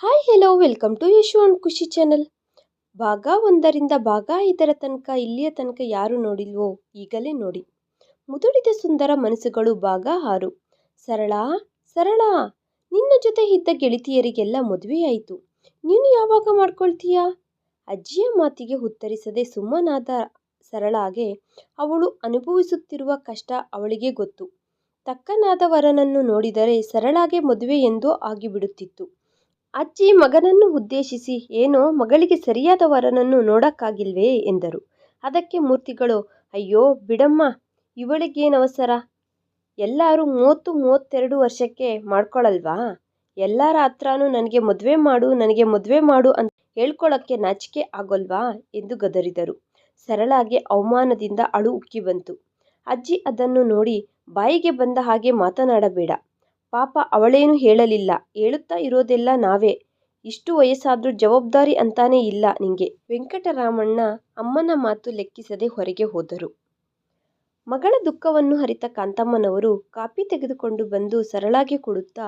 Hi hello welcome to Yashu and Khushi channel ಭಾಗ ಒಂದರಿಂದ ಭಾಗ ಐದರ ತನಕ, ಇಲ್ಲಿಯ ತನಕ ಯಾರು ನೋಡಿಲ್ವೋ, ಈಗಲೇ ನೋಡಿ. ಮುದುಡಿದ ಸುಂದರ ಮನಸ್ಸುಗಳು ಭಾಗ ಆರು. ಸರಳ ಸರಳ. ನಿನ್ನ ಜೊತೆ ಇದ್ದ ಗೆಳತಿಯರಿಗೆಲ್ಲ ಮದುವೆಯಾಯಿತು ನೀನು ಯಾವಾಗ ಮಾಡ್ಕೊಳ್ತೀಯಾ? ಅಜ್ಜಿಯ ಮಾತಿಗೆ ಉತ್ತರಿಸದೆ ಸುಮ್ಮನಾದ ಸರಳಾಗೆ ಅವಳು ಅನುಭವಿಸುತ್ತಿರುವ ಕಷ್ಟ ಅವಳಿಗೆ ಗೊತ್ತು. ತಕ್ಕನಾದ ವರನನ್ನು ನೋಡಿದರೆ ಸರಳಾಗೆ ಮದುವೆ ಎಂದೋ ಆಗಿಬಿಡುತ್ತಿತ್ತು. ಅಜ್ಜಿ ಮಗನನ್ನು ಉದ್ದೇಶಿಸಿ, ಏನೋ, ಮಗಳಿಗೆ ಸರಿಯಾದ ವರನನ್ನು ನೋಡಕ್ಕಾಗಿಲ್ವೇ? ಎಂದರು. ಅದಕ್ಕೆ ಮೂರ್ತಿಗಳು, ಅಯ್ಯೋ, ಬಿಡಮ್ಮ ಇವಳಿಗೇನವಸರ ಎಲ್ಲರೂ ಮೂವತ್ತು ಮೂವತ್ತೆರಡು ವರ್ಷಕ್ಕೆ ಮಾಡ್ಕೊಳಲ್ವಾ? ಎಲ್ಲರ ಹತ್ರನೂ ನನಗೆ ಮದುವೆ ಮಾಡು, ನನಗೆ ಮದುವೆ ಮಾಡು ಅಂತ ಹೇಳ್ಕೊಳ್ಳೋಕ್ಕೆ ನಾಚಿಕೆ ಆಗೋಲ್ವಾ? ಎಂದು ಗದರಿದರು. ಸರಳಾಗಿ ಅವಮಾನದಿಂದ ಅಳು ಉಕ್ಕಿ ಬಂತು. ಅಜ್ಜಿ ಅದನ್ನು ನೋಡಿ ಬಾಯಿಗೆ ಬಂದ ಹಾಗೆ ಮಾತನಾಡಬೇಡ. ಪಾಪ ಅವಳೇನು ಹೇಳಲಿಲ್ಲ. ಹೇಳುತ್ತಾ ಇರೋದೆಲ್ಲ ನಾವೇ. ಇಷ್ಟು ವಯಸ್ಸಾದ್ರೂ ಜವಾಬ್ದಾರಿ ಅಂತಾನೇ ಇಲ್ಲ ನಿಂಗೆ. ವೆಂಕಟರಾಮಣ್ಣ ಅಮ್ಮನ ಮಾತು ಲೆಕ್ಕಿಸದೆ ಹೊರಗೆ ಹೋದರು. ಮಗಳ ದುಃಖವನ್ನು ಹರಿತ ಕಾಂತಮ್ಮನವರು ಕಾಪಿ ತೆಗೆದುಕೊಂಡು ಬಂದು ಸರಳಾಗಿ ಕೊಡುತ್ತಾ,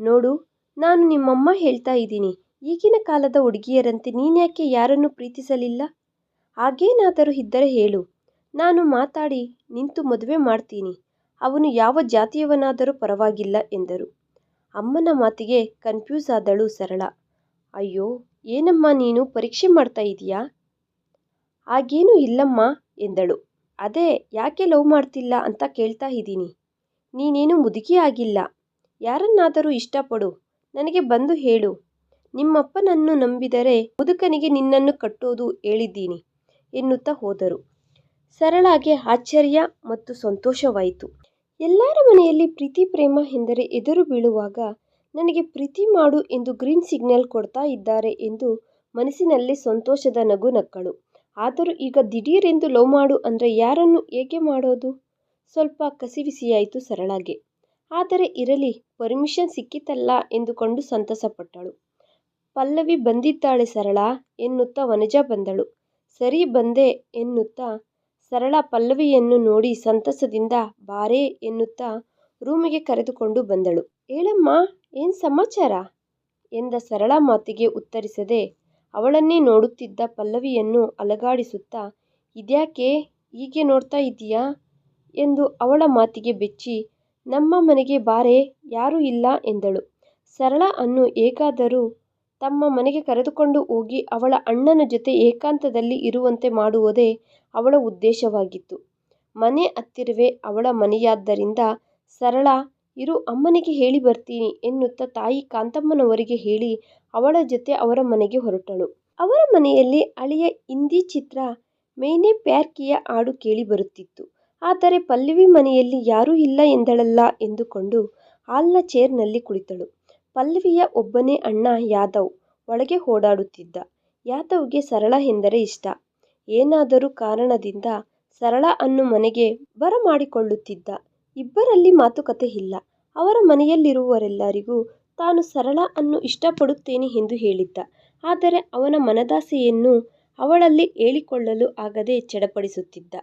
ನೋಡು, ನಾನು ನಿಮ್ಮಮ್ಮ ಹೇಳ್ತಾ ಇದ್ದೀನಿ. ಈಗಿನ ಕಾಲದ ಹುಡುಗಿಯರಂತೆ ನೀನ್ಯಾಕೆ ಯಾರನ್ನು ಪ್ರೀತಿಸಲಿಲ್ಲ? ಹಾಗೇನಾದರೂ ಇದ್ದರೆ ಹೇಳು. ನಾನು ಮಾತಾಡಿ ನಿಂತು ಮದುವೆ ಮಾಡ್ತೀನಿ. ಅವನು ಯಾವ ಜಾತಿಯವನಾದರೂ ಪರವಾಗಿಲ್ಲ ಎಂದರು. ಅಮ್ಮನ ಮಾತಿಗೆ ಕನ್ಫ್ಯೂಸ್ ಆದಳು ಸರಳ. ಅಯ್ಯೋ, ಏನಮ್ಮ ನೀನು ಪರೀಕ್ಷೆ ಮಾಡ್ತಾ ಇದೀಯಾ? ಹಾಗೇನೂ ಇಲ್ಲಮ್ಮ ಎಂದಳು. ಅದೇ, ಯಾಕೆ ಲವ್ ಮಾಡ್ತಿಲ್ಲ ಅಂತ ಕೇಳ್ತಾ ಇದ್ದೀನಿ. ನೀನೇನು ಮುದುಕಿ ಆಗಿಲ್ಲ. ಯಾರನ್ನಾದರೂ ಇಷ್ಟಪಡು. ನನಗೆ ಬಂದು ಹೇಳು. ನಿಮ್ಮಪ್ಪನನ್ನು ನಂಬಿದರೆ ಮುದುಕನಿಗೆ ನಿನ್ನನ್ನು ಕಟ್ಟೋದು ಹೇಳಿದ್ದೀನಿ ಎನ್ನುತ್ತಾ ಹೋದರು. ಸರಳಾಗೆ ಆಶ್ಚರ್ಯ ಮತ್ತು ಸಂತೋಷವಾಯಿತು. ಎಲ್ಲರ ಮನೆಯಲ್ಲಿ ಪ್ರೀತಿ, ಪ್ರೇಮ ಎಂದರೆ ಎದುರು ಬೀಳುವಾಗ ನನಗೆ ಪ್ರೀತಿ ಮಾಡು ಎಂದು ಗ್ರೀನ್ ಸಿಗ್ನಲ್ ಕೊಡ್ತಾ ಇದ್ದಾರೆ ಎಂದು ಮನಸ್ಸಿನಲ್ಲಿ ಸಂತೋಷದ ನಗು ನಕ್ಕಳು. ಆದರೂ ಈಗ ದಿಢೀರೆಂದು ಲವ್ ಮಾಡು ಅಂದರೆ ಯಾರನ್ನು ಏಕೆ ಮಾಡೋದು? ಸ್ವಲ್ಪ ಕಸಿವಿಸಿಯಾಯಿತು ಸರಳಾಗೆ. ಆದರೆ ಇರಲಿ, ಪರ್ಮಿಷನ್ ಸಿಕ್ಕಿತಲ್ಲ ಎಂದುಕೊಂಡು ಸಂತಸಪಟ್ಟಳು. ಪಲ್ಲವಿ ಬಂದಿದ್ದಾಳೆ ಸರಳ ಎನ್ನುತ್ತಾ ವನಜಾ ಬಂದಳು. ಸರಿ ಬಂದೆ ಎನ್ನುತ್ತಾ ಸರಳ ಪಲ್ಲವಿಯನ್ನು ನೋಡಿ ಸಂತಸದಿಂದ ಬಾರೇ ಎನ್ನುತ್ತಾ ರೂಮಿಗೆ ಕರೆದುಕೊಂಡು ಬಂದಳು. ಏಳಮ್ಮ ಏನು ಸಮಾಚಾರ? ಎಂದ ಸರಳ ಮಾತಿಗೆ ಉತ್ತರಿಸದೆ ಅವಳನ್ನೇ ನೋಡುತ್ತಿದ್ದ ಪಲ್ಲವಿಯನ್ನು ಅಲಗಾಡಿಸುತ್ತಾ, ಇದ್ಯಾಕೆ? ಹೀಗೆ ನೋಡ್ತಾ ಇದ್ದೀಯಾ? ಎಂದು ಅವಳ ಮಾತಿಗೆ ಬೆಚ್ಚಿ, ನಮ್ಮ ಮನೆಗೆ ಬಾರೆ ಯಾರೂ ಇಲ್ಲ ಎಂದಳು. ಸರಳ ಅನ್ನು ಹೇಗಾದರೂ ತಮ್ಮ ಮನೆಗೆ ಕರೆದುಕೊಂಡು ಹೋಗಿ ಅವಳ ಅಣ್ಣನ ಜೊತೆ ಏಕಾಂತದಲ್ಲಿ ಇರುವಂತೆ ಮಾಡುವುದೇ ಅವಳ ಉದ್ದೇಶವಾಗಿತ್ತು. ಮನೆ ಹತ್ತಿರವೇ ಅವಳ ಮನೆಯಾದ್ದರಿಂದ, ಸರಳ, ಇರು, ಅಮ್ಮನಿಗೆ ಹೇಳಿ ಬರ್ತೀನಿ ಎನ್ನುತ್ತಾ ತಾಯಿ ಕಾಂತಮ್ಮನವರಿಗೆ ಹೇಳಿ ಅವಳ ಜೊತೆ ಅವರ ಮನೆಗೆ ಹೊರಟಳು. ಅವರ ಮನೆಯಲ್ಲಿ ಅಳಿಯ ಹಿಂದಿ ಚಿತ್ರ ಮೇನೆ ಪ್ಯಾರ್ಕಿಯ ಹಾಡು ಕೇಳಿ ಬರುತ್ತಿತ್ತು. ಆದರೆ ಪಲ್ಲವಿ ಮನೆಯಲ್ಲಿ ಯಾರೂ ಇಲ್ಲ ಎಂದಳಲ್ಲ ಎಂದುಕೊಂಡು ಹಾಲ್ನ ಚೇರ್ನಲ್ಲಿ ಕುಳಿತಳು. ಪಲ್ಲವಿಯ ಒಬ್ಬನೇ ಅಣ್ಣ ಯಾದವ್ ಒಳಗೆ ಓಡಾಡುತ್ತಿದ್ದ. ಯಾದವ್ಗೆ ಸರಳ ಎಂದರೆ ಇಷ್ಟ. ಏನಾದರೂ ಕಾರಣದಿಂದ ಸರಳ ಅನ್ನು ಮನೆಗೆ ಬರಮಾಡಿಕೊಳ್ಳುತ್ತಿದ್ದ. ಇಬ್ಬರಲ್ಲಿ ಮಾತುಕತೆ ಇಲ್ಲ. ಅವರ ಮನೆಯಲ್ಲಿರುವವರೆಲ್ಲರಿಗೂ ತಾನು ಸರಳ ಅನ್ನು ಇಷ್ಟಪಡುತ್ತೇನೆ ಎಂದು ಹೇಳಿದ್ದ. ಆದರೆ ಅವನ ಮನದಾಸೆಯನ್ನು ಅವಳಲ್ಲಿ ಹೇಳಿಕೊಳ್ಳಲು ಆಗದೆ ಚಡಪಡಿಸುತ್ತಿದ್ದ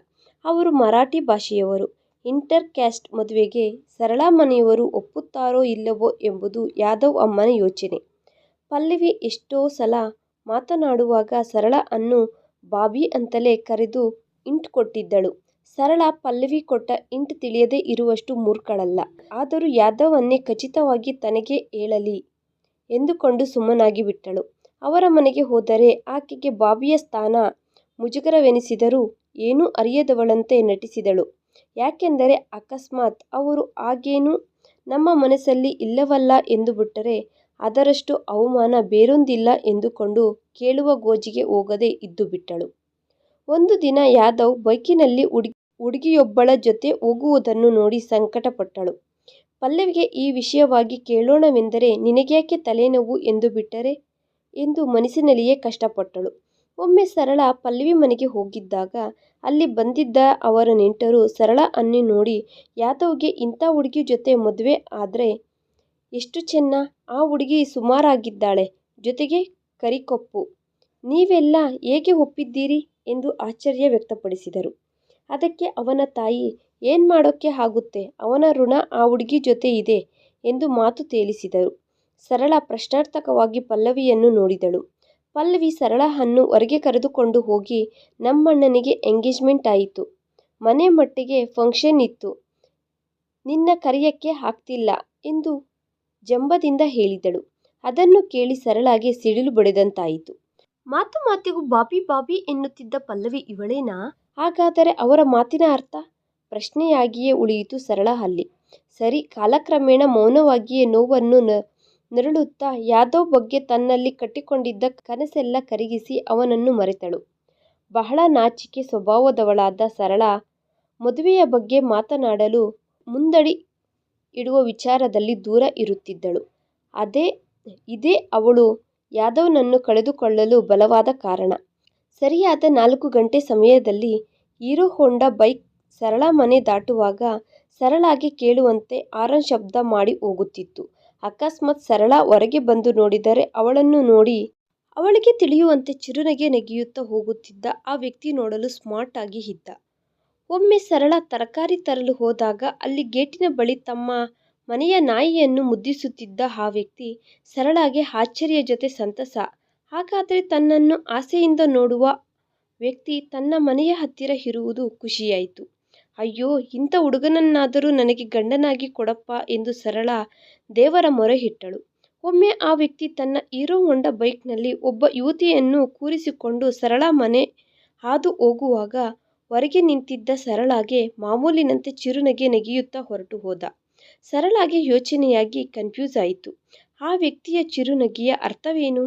ಅವರು ಮರಾಠಿ ಭಾಷೆಯವರು. ಇಂಟರ್ ಕ್ಯಾಸ್ಟ್ ಮದುವೆಗೆ ಸರಳ ಮನೆಯವರು ಒಪ್ಪುತ್ತಾರೋ ಇಲ್ಲವೋ ಎಂಬುದು ಯಾದವ್ ಅಮ್ಮನ ಯೋಚನೆ. ಪಲ್ಲವಿ ಎಷ್ಟೋ ಸಲ ಮಾತನಾಡುವಾಗ ಸರಳ ಅನ್ನು ಬಾಬಿ ಅಂತಲೇ ಕರೆದು ಇಂಟ್ ಕೊಟ್ಟಿದ್ದಳು. ಸರಳ ಪಲ್ಲವಿ ಕೊಟ್ಟ ಇಂಟ್ ತಿಳಿಯದೇ ಇರುವಷ್ಟು ಮೂರ್ಖಳಲ್ಲ. ಆದರೂ ಯಾದವನ್ನೇ ಖಚಿತವಾಗಿ ತನಗೆ ಹೇಳಲಿ ಎಂದುಕೊಂಡು ಸುಮ್ಮನಾಗಿ ಬಿಟ್ಟಳು. ಅವರ ಮನೆಗೆ ಹೋದರೆ ಆಕೆಗೆ ಬಾಬಿಯ ಸ್ಥಾನ ಮುಜುಗರವೆನಿಸಿದರೂ ಏನೂ ಅರಿಯದವಳಂತೆ ನಟಿಸಿದಳು. ಯಾಕೆಂದರೆ ಅಕಸ್ಮಾತ್ ಅವರು ಆಗೇನು ನಮ್ಮ ಮನಸ್ಸಲ್ಲಿ ಇಲ್ಲವಲ್ಲ ಎಂದು ಬಿಟ್ಟರೆ ಅದರಷ್ಟು ಅವಮಾನ ಬೇರೊಂದಿಲ್ಲ ಎಂದುಕೊಂಡು ಕೇಳುವ ಗೋಜಿಗೆ ಹೋಗದೆ ಇದ್ದುಬಿಟ್ಟಳು ಒಂದು ದಿನ ಯಾದವ್ ಬೈಕಿನಲ್ಲಿ ಹುಡುಗಿ ಹುಡುಗಿಯೊಬ್ಬಳ ಜೊತೆ ಹೋಗುವುದನ್ನು ನೋಡಿ ಸಂಕಟಪಟ್ಟಳು. ಪಲ್ಲವಿಗೆ ಈ ವಿಷಯವಾಗಿ ಕೇಳೋಣವೆಂದರೆ ನಿನಗ್ಯಾಕೆ ತಲೆನೋವು ಎಂದು ಬಿಟ್ಟರೆ? ಎಂದು ಮನಸ್ಸಿನಲ್ಲಿಯೇ ಕಷ್ಟಪಟ್ಟಳು. ಒಮ್ಮೆ ಸರಳ ಪಲ್ಲವಿ ಮನೆಗೆ ಹೋಗಿದ್ದಾಗ ಅಲ್ಲಿ ಬಂದಿದ್ದ ಅವರ ನೆಂಟರು ಸರಳ ಅನ್ನಿ ನೋಡಿ, ಯಾದವ್ಗೆ ಇಂಥ ಹುಡುಗಿ ಜೊತೆ ಮದುವೆ ಆದರೆ ಎಷ್ಟು ಚೆನ್ನ, ಆ ಹುಡುಗಿ ಸುಮಾರಾಗಿದ್ದಾಳೆ, ಜೊತೆಗೆ ಕರಿಕೊಪ್ಪು. ನೀವೆಲ್ಲ ಹೇಗೆ ಒಪ್ಪಿದ್ದೀರಿ? ಎಂದು ಆಶ್ಚರ್ಯ ವ್ಯಕ್ತಪಡಿಸಿದರು. ಅದಕ್ಕೆ ಅವನ ತಾಯಿ, ಏನು ಮಾಡೋಕ್ಕೆ ಆಗುತ್ತೆ? ಅವನ ಋಣ ಆ ಹುಡುಗಿ ಜೊತೆ ಇದೆ, ಎಂದು ಮಾತು ತೇಲಿಸಿದರು. ಸರಳ ಪ್ರಶ್ನಾರ್ಥಕವಾಗಿ ಪಲ್ಲವಿಯನ್ನು ನೋಡಿದಳು. ಪಲ್ಲವಿ ಸರಳನ್ನು ಹೊರಗೆ ಕರೆದುಕೊಂಡು ಹೋಗಿ ನಮ್ಮಣ್ಣನಿಗೆ ಎಂಗೇಜ್ಮೆಂಟ್ ಆಯಿತು. ಮನೆ ಮಟ್ಟಿಗೆ ಫಂಕ್ಷನ್ ಇತ್ತು. ನಿನ್ನ ಕರೆಯಕ್ಕೆ ಹಾಕ್ತಿಲ್ಲ ಎಂದು ಜಂಬದಿಂದ ಹೇಳಿದಳು. ಅದನ್ನು ಕೇಳಿ ಸರಳಾಗಿ ಸಿಡಿಲು ಬಡಿದಂತಾಯಿತು. ಮಾತು ಮಾತಿಗೂ ಬಾಬಿ ಬಾಬಿ ಎನ್ನುತ್ತಿದ್ದ ಪಲ್ಲವಿ ಇವಳೇನಾ? ಹಾಗಾದರೆ ಅವರ ಮಾತಿನ ಅರ್ಥ? ಪ್ರಶ್ನೆಯಾಗಿಯೇ ಉಳಿಯಿತು ಸರಳ ಅಲ್ಲಿ. ಸರಿ, ಕಾಲಕ್ರಮೇಣ ಮೌನವಾಗಿಯೇ ನೋವನ್ನು ನರಳುತ್ತಾ ಯಾದವ್ ಬಗ್ಗೆ ತನ್ನಲ್ಲಿ ಕಟ್ಟಿಕೊಂಡಿದ್ದ ಕನಸೆಲ್ಲ ಕರಗಿಸಿ ಅವನನ್ನು ಮರೆತಳು. ಬಹಳ ನಾಚಿಕೆ ಸ್ವಭಾವದವಳಾದ ಸರಳ, ಮದುವೆಯ ಬಗ್ಗೆ ಮಾತನಾಡಲು ಮುಂದಡಿ ಇಡುವ ವಿಚಾರದಲ್ಲಿ ದೂರ ಇರುತ್ತಿದ್ದಳು. ಅದೇ, ಇದೇ ಅವಳು ಯಾದವ್ನನ್ನು ಕಳೆದುಕೊಳ್ಳಲು ಬಲವಾದ ಕಾರಣ. ಸರಿಯಾದ ನಾಲ್ಕು ಗಂಟೆ ಸಮಯದಲ್ಲಿ ಹೀರೋ ಹೋಂಡಾ ಬೈಕ್ ಸರಳ ಮನೆ ದಾಟುವಾಗ ಸರಳಾಗಿ ಕೇಳುವಂತೆ ಆರನ್ ಶಬ್ದ ಮಾಡಿ ಹೋಗುತ್ತಿತ್ತು. ಅಕಸ್ಮಾತ್ ಸರಳ ಹೊರಗೆ ಬಂದು ನೋಡಿದರೆ ಅವಳನ್ನು ನೋಡಿ ಅವಳಿಗೆ ತಿಳಿಯುವಂತೆ ಚಿರುನಗೆ ನೆಗೆಯುತ್ತಾ ಹೋಗುತ್ತಿದ್ದ ಆ ವ್ಯಕ್ತಿ ನೋಡಲು ಸ್ಮಾರ್ಟ್ ಆಗಿ ಇದ್ದ. ಒಮ್ಮೆ ಸರಳ ತರಕಾರಿ ತರಲು ಹೋದಾಗ ಅಲ್ಲಿ ಗೇಟಿನ ಬಳಿ ತಮ್ಮ ಮನೆಯ ನಾಯಿಯನ್ನು ಮುದ್ದಿಸುತ್ತಿದ್ದ ಆ ವ್ಯಕ್ತಿ ಸರಳಾಗೆ ಆಶ್ಚರ್ಯ ಜೊತೆ ಸಂತಸ. ಹಾಗಾದರೆ ತನ್ನನ್ನು ಆಸೆಯಿಂದ ನೋಡುವ ವ್ಯಕ್ತಿ ತನ್ನ ಮನೆಯ ಹತ್ತಿರ ಇರುವುದು ಖುಷಿಯಾಯಿತು. ಅಯ್ಯೋ, ಇಂಥ ಹುಡುಗನನ್ನಾದರೂ ನನಗೆ ಗಂಡನಾಗಿ ಕೊಡಪ್ಪ ಎಂದು ಸರಳ ದೇವರ ಮೊರೆ ಇಟ್ಟಳು. ಒಮ್ಮೆ ಆ ವ್ಯಕ್ತಿ ತನ್ನ ಹೀರೋ ಹೊಂಡ ಬೈಕ್ನಲ್ಲಿ ಒಬ್ಬ ಯುವತಿಯನ್ನು ಕೂರಿಸಿಕೊಂಡು ಸರಳ ಮನೆ ಹಾದು ಹೋಗುವಾಗ ಹೊರಗೆ ನಿಂತಿದ್ದ ಸರಳಾಗೆ ಮಾಮೂಲಿನಂತೆ ಚಿರುನಗೆ ನೆಗೆಯುತ್ತಾ ಹೊರಟು ಹೋದ. ಸರಳಾಗೆ ಯೋಚನೆಯಾಗಿ ಕನ್ಫ್ಯೂಸ್ ಆಯಿತು. ಆ ವ್ಯಕ್ತಿಯ ಚಿರುನಗೆಯ ಅರ್ಥವೇನು?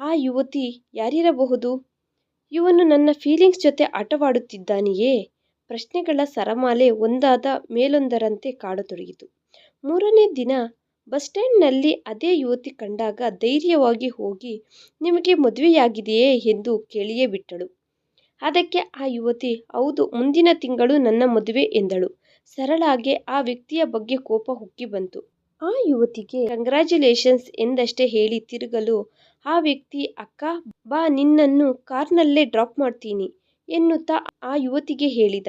ಆ ಯುವತಿ ಯಾರಿರಬಹುದು? ಇವನು ನನ್ನ ಫೀಲಿಂಗ್ಸ್ ಜೊತೆ ಆಟವಾಡುತ್ತಿದ್ದಾನೆಯೇ? ಪ್ರಶ್ನೆಗಳ ಸರಮಾಲೆ ಒಂದಾದ ಮೇಲೊಂದರಂತೆ ಕಾಡತೊಡಗಿತು. ಮೂರನೇ ದಿನ ಬಸ್ ಸ್ಟ್ಯಾಂಡ್ನಲ್ಲಿ ಅದೇ ಯುವತಿ ಕಂಡಾಗ ಧೈರ್ಯವಾಗಿ ಹೋಗಿ, ನಿಮಗೆ ಮದುವೆಯಾಗಿದೆಯೇ ಎಂದು ಕೇಳಿಯೇ ಬಿಟ್ಟಳು. ಅದಕ್ಕೆ ಆ ಯುವತಿ, ಹೌದು, ಮುಂದಿನ ತಿಂಗಳು ನನ್ನ ಮದುವೆ, ಎಂದಳು. ಸರಳಾಗೆ ಆ ವ್ಯಕ್ತಿಯ ಬಗ್ಗೆ ಕೋಪ ಹುಕ್ಕಿ ಬಂತು. ಆ ಯುವತಿಗೆ ಕಂಗ್ರ್ಯಾಚುಲೇಷನ್ಸ್ ಎಂದಷ್ಟೇ ಹೇಳಿ ತಿರುಗಲು, ಆ ವ್ಯಕ್ತಿ, ಅಕ್ಕ, ಬಾ, ನಿನ್ನನ್ನು ಕಾರ್ನಲ್ಲೇ ಡ್ರಾಪ್ ಮಾಡ್ತೀನಿ ಎನ್ನುತ್ತಾ ಆ ಯುವತಿಗೆ ಹೇಳಿದ.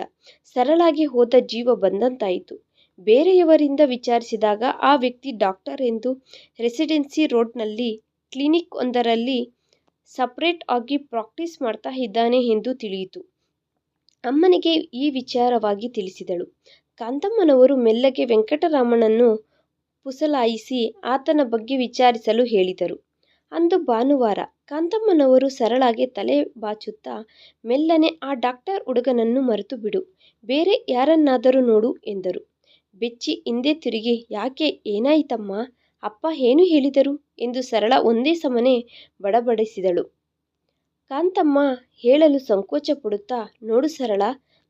ಸರಳಾಗಿ ಹೋದ ಜೀವ ಬಂದಂತಾಯಿತು. ಬೇರೆಯವರಿಂದ ವಿಚಾರಿಸಿದಾಗ ಆ ವ್ಯಕ್ತಿ ಡಾಕ್ಟರ್ ಎಂದು ರೆಸಿಡೆನ್ಸಿ ರೋಡ್ನಲ್ಲಿ ಕ್ಲಿನಿಕ್ ಒಂದರಲ್ಲಿ ಸಪ್ರೇಟ್ ಆಗಿ ಪ್ರಾಕ್ಟೀಸ್ ಮಾಡ್ತಾ ಇದ್ದಾನೆ ಎಂದು ತಿಳಿಯಿತು. ಅಮ್ಮನಿಗೆ ಈ ವಿಚಾರವಾಗಿ ತಿಳಿಸಿದಳು. ಕಾಂತಮ್ಮನವರು ಮೆಲ್ಲಗೆ ವೆಂಕಟರಾಮನನ್ನು ಪುಸಲಾಯಿಸಿ ಆತನ ಬಗ್ಗೆ ವಿಚಾರಿಸಲು ಹೇಳಿದರು. ಅಂದು ಭಾನುವಾರ. ಕಾಂತಮ್ಮನವರು ಸರಳಾಗಿ ತಲೆ ಬಾಚುತ್ತಾ, ಮೆಲ್ಲನೆ ಆ ಡಾಕ್ಟರ್ ಹುಡುಗನನ್ನು ಮರೆತು ಬಿಡು. ಬೇರೆ ಯಾರನ್ನಾದರೂ ನೋಡು ಎಂದರು. ಬೆಚ್ಚಿ ಹಿಂದೆ ತಿರುಗಿ, ಯಾಕೆ, ಏನಾಯಿತಮ್ಮ ಅಪ್ಪ ಏನು ಹೇಳಿದರು? ಎಂದು ಸರಳ ಒಂದೇ ಸಮನೆ ಬಡಬಡಿಸಿದಳು. ಕಾಂತಮ್ಮ ಹೇಳಲು ಸಂಕೋಚ ಪಡುತ್ತಾ ನೋಡು ಸರಳ,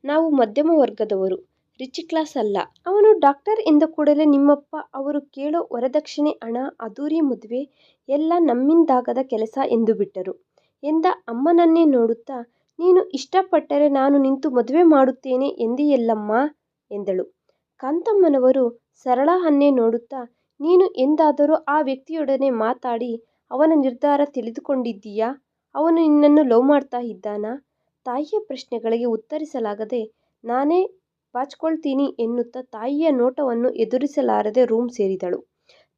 ನಾವು ಮಧ್ಯಮ ವರ್ಗದವರು. ರಿಚ್ ಕ್ಲಾಸ್ ಅಲ್ಲ. ಅವನು ಡಾಕ್ಟರ್ ಎಂದ ಕೂಡಲೇ ನಿಮ್ಮಪ್ಪ, ಅವರು ಕೇಳೋ ವರದಕ್ಷಿಣೆ ಹಣ ಅದೂರಿ ಮದುವೆ, ಎಲ್ಲ ನಮ್ಮಿಂದಾಗದ ಕೆಲಸ ಎಂದು ಬಿಟ್ಟರು ಎಂದ ಅಮ್ಮನನ್ನೇ ನೋಡುತ್ತಾ, ನೀನು ಇಷ್ಟಪಟ್ಟರೆ ನಾನು ನಿಂತು ಮದುವೆ ಮಾಡುತ್ತೇನೆ ಎಂದೆಯಲ್ಲಮ್ಮ ಎಂದಳು. ಕಾಂತಮ್ಮನವರು ಸರಳನ್ನೇ ನೋಡುತ್ತಾ, ನೀನು ಎಂದಾದರೂ ಆ ವ್ಯಕ್ತಿಯೊಡನೆ ಮಾತಾಡಿ, ಅವನ ನಿರ್ಧಾರ ತಿಳಿದುಕೊಂಡಿದ್ದೀಯಾ? ಅವನು ನಿನ್ನನ್ನು ಲವ್ ಮಾಡ್ತಾ ಇದ್ದಾನಾ? ತಾಯಿಯ ಪ್ರಶ್ನೆಗಳಿಗೆ ಉತ್ತರಿಸಲಾಗದೆ, ನಾನೇ ಬಾಚ್ಕೊಳ್ತೀನಿ ಎನ್ನುತ್ತಾ ತಾಯಿಯ ನೋಟವನ್ನು ಎದುರಿಸಲಾರದೆ ರೂಮ್ ಸೇರಿದಳು.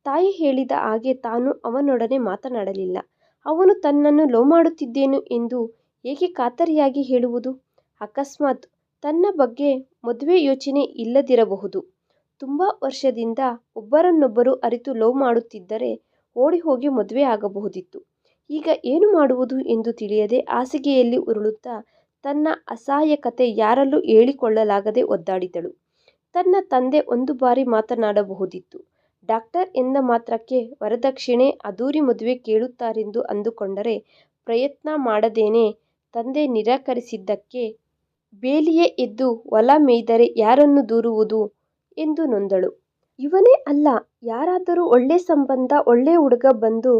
ತಾಯಿ ಹೇಳಿದ ಹಾಗೆ ತಾನು ಅವನೊಡನೆ ಮಾತನಾಡಲಿಲ್ಲ. ಅವನು ತನ್ನನ್ನು ಲವ್ ಮಾಡುತ್ತಿದ್ದೇನು ಎಂದು ಏಕೆ ಖಾತರಿಯಾಗಿ ಹೇಳುವುದು? ಅಕಸ್ಮಾತ್ ತನ್ನ ಬಗ್ಗೆ ಮದುವೆ ಯೋಚನೆ ಇಲ್ಲದಿರಬಹುದು. ತುಂಬಾ ವರ್ಷದಿಂದ ಒಬ್ಬರನ್ನೊಬ್ಬರು ಅರಿತು ಲವ್ ಮಾಡುತ್ತಿದ್ದರೆ ಓಡಿ ಹೋಗಿ ಮದುವೆ ಆಗಬಹುದಿತ್ತು. ಈಗ ಏನು ಮಾಡುವುದು ಎಂದು ತಿಳಿಯದೆ ಹಾಸಿಗೆಯಲ್ಲಿ ಉರುಳುತ್ತಾ ತನ್ನ ಅಸಹಾಯಕತೆ ಯಾರಲ್ಲೂ ಹೇಳಿಕೊಳ್ಳಲಾಗದೆ ಒದ್ದಾಡಿದಳು. ತನ್ನ ತಂದೆ ಒಂದು ಬಾರಿ ಮಾತನಾಡಬಹುದಿತ್ತು. ಡಾಕ್ಟರ್ ಎಂದ ಮಾತ್ರಕ್ಕೆ ವರದಕ್ಷಿಣೆ, ಅದೂರಿ ಮದುವೆ ಕೇಳುತ್ತಾರೆಂದು ಅಂದುಕೊಂಡರೆ ಪ್ರಯತ್ನ ಮಾಡದೇನೆ ತಂದೆ ನಿರಾಕರಿಸಿದ್ದಕ್ಕೆ ಬೇಲಿಯೇ ಎದ್ದು ಹೊಲ ಮೇಯ್ದರೆ ಯಾರನ್ನು ದೂರುವುದು ಎಂದು ನೊಂದಳು. ಇವನೇ ಅಲ್ಲ ಯಾರಾದರೂ ಒಳ್ಳೆ ಸಂಬಂಧ ಒಳ್ಳೆ ಹುಡುಗ ಬಂದು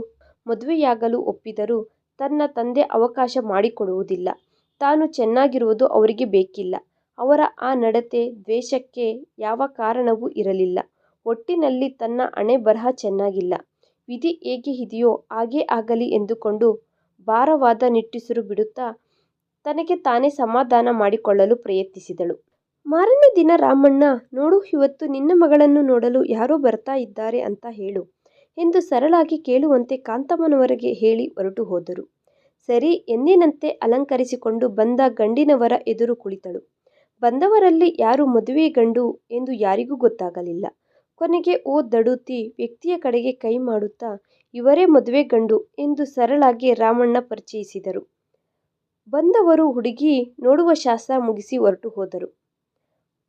ಮದುವೆಯಾಗಲು ಒಪ್ಪಿದರೂ ತನ್ನ ತಂದೆ ಅವಕಾಶ ಮಾಡಿಕೊಡುವುದಿಲ್ಲ. ತಾನು ಚೆನ್ನಾಗಿರುವುದು ಅವರಿಗೆ ಬೇಕಿಲ್ಲ. ಅವರ ಆ ನಡತೆ, ದ್ವೇಷಕ್ಕೆ ಯಾವ ಕಾರಣವೂ ಇರಲಿಲ್ಲ. ಒಟ್ಟಿನಲ್ಲಿ ತನ್ನ ಹಣೆಬರಹ ಚೆನ್ನಾಗಿಲ್ಲ. ವಿಧಿ ಹೇಗೆ ಇದೆಯೋ ಹಾಗೇ ಆಗಲಿ ಎಂದುಕೊಂಡು ಭಾರವಾದ ನಿಟ್ಟುಸಿರು ಬಿಡುತ್ತಾ ತನಗೆ ತಾನೇ ಸಮಾಧಾನ ಮಾಡಿಕೊಳ್ಳಲು ಪ್ರಯತ್ನಿಸಿದಳು. ಮಾರನೇ ದಿನ ರಾಮಣ್ಣ ನೋಡು ಇವತ್ತು ನಿನ್ನ ಮಗಳನ್ನು ನೋಡಲು ಯಾರೋ ಬರ್ತಾ ಇದ್ದಾರೆ ಅಂತ ಹೇಳು ಎಂದು ಸರಳಾಗಿ ಕೇಳುವಂತೆ ಕಾಂತಮ್ಮನವರಿಗೆ ಹೇಳಿ ಹೊರಟು ಹೋದರು. ಸರಿ ಎಂದಿನಂತೆ ಅಲಂಕರಿಸಿಕೊಂಡು ಬಂದ ಗಂಡಿನವರ ಎದುರು ಕುಳಿತಳು. ಬಂದವರಲ್ಲಿ ಯಾರು ಮದುವೆ ಗಂಡು ಎಂದು ಯಾರಿಗೂ ಗೊತ್ತಾಗಲಿಲ್ಲ. ಕೊನೆಗೆ ಓ ದಡುತಿ, ವ್ಯಕ್ತಿಯ ಕಡೆಗೆ ಕೈ ಮಾಡುತ್ತಾ, ಇವರೇ ಮದುವೆ ಗಂಡು ಎಂದು ಸರಳಾಗಿ ರಾಮಣ್ಣ ಪರಿಚಯಿಸಿದರು. ಬಂದವರು ಹುಡುಗಿ ನೋಡುವ ಶಾಸ್ತ್ರ ಮುಗಿಸಿ ಹೊರಟು ಹೋದರು.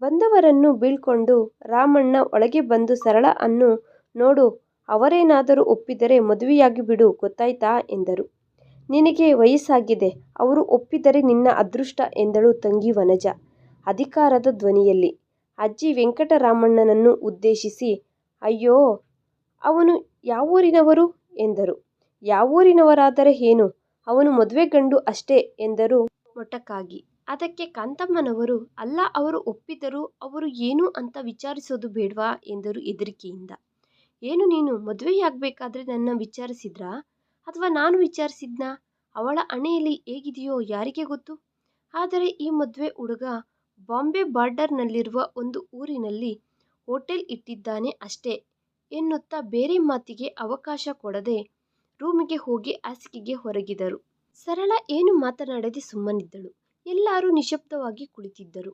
ಬಂದವರನ್ನು ಬೀಳ್ಕೊಂಡು ರಾಮಣ್ಣ ಒಳಗೆ ಬಂದು ಸರಳ ಅನ್ನು, ನೋಡು, ಅವರೇನಾದರೂ ಒಪ್ಪಿದರೆ ಮದುವೆಯಾಗಿ ಬಿಡು, ಗೊತ್ತಾಯ್ತಾ ಎಂದರು. ನಿನಗೆ ವಯಸ್ಸಾಗಿದೆ, ಅವರು ಒಪ್ಪಿದರೆ ನಿನ್ನ ಅದೃಷ್ಟ ಎಂದಳು ತಂಗಿ ವನಜ ಅಧಿಕಾರದ ಧ್ವನಿಯಲ್ಲಿ. ಅಜ್ಜಿ ವೆಂಕಟರಾಮಣ್ಣನನ್ನು ಉದ್ದೇಶಿಸಿ, ಅಯ್ಯೋ, ಅವನು ಯಾವೂರಿನವರು ಎಂದರು. ಯಾವೂರಿನವರಾದರೆ ಏನು ಅವನು ಮದುವೆ ಗಂಡು ಅಷ್ಟೇ ಎಂದರು ಮೊಟಕಾಗಿ. ಅದಕ್ಕೆ ಕಾಂತಮ್ಮನವರು, ಅಲ್ಲ, ಅವರು ಒಪ್ಪಿದರೂ ಅವರು ಏನು ಅಂತ ವಿಚಾರಿಸೋದು ಬೇಡ್ವಾ ಎಂದರು ಹೆದರಿಕೆಯಿಂದ. ಏನು ನೀನು ಮದುವೆಯಾಗ್ಬೇಕಾದ್ರೆ ನನ್ನ ವಿಚಾರಿಸಿದ್ರಾ ಅಥವಾ ನಾನು ವಿಚಾರಿಸಿದ್ನಾ ಅವಳ ಅಣೆಯಲ್ಲಿ ಹೇಗಿದೆಯೋ ಯಾರಿಗೆ ಗೊತ್ತು. ಆದರೆ ಈ ಮದುವೆ ಹುಡುಗ ಬಾಂಬೆ ಬಾರ್ಡರ್ನಲ್ಲಿರುವ ಒಂದು ಊರಿನಲ್ಲಿ ಹೋಟೆಲ್ ಇಟ್ಟಿದ್ದಾನೆ ಅಷ್ಟೇ ಎನ್ನುತ್ತಾ ಬೇರೆ ಮಾತಿಗೆ ಅವಕಾಶ ಕೊಡದೆ ರೂಮಿಗೆ ಹೋಗಿ ಹಾಸಿಗೆಗೆ ಹೊರಗಿದರು ಸರಳ ಏನು ಮಾತನಾಡದೆ ಸುಮ್ಮನಿದ್ದಳು. ಎಲ್ಲರೂ ನಿಶಬ್ದವಾಗಿ ಕುಳಿತಿದ್ದರು.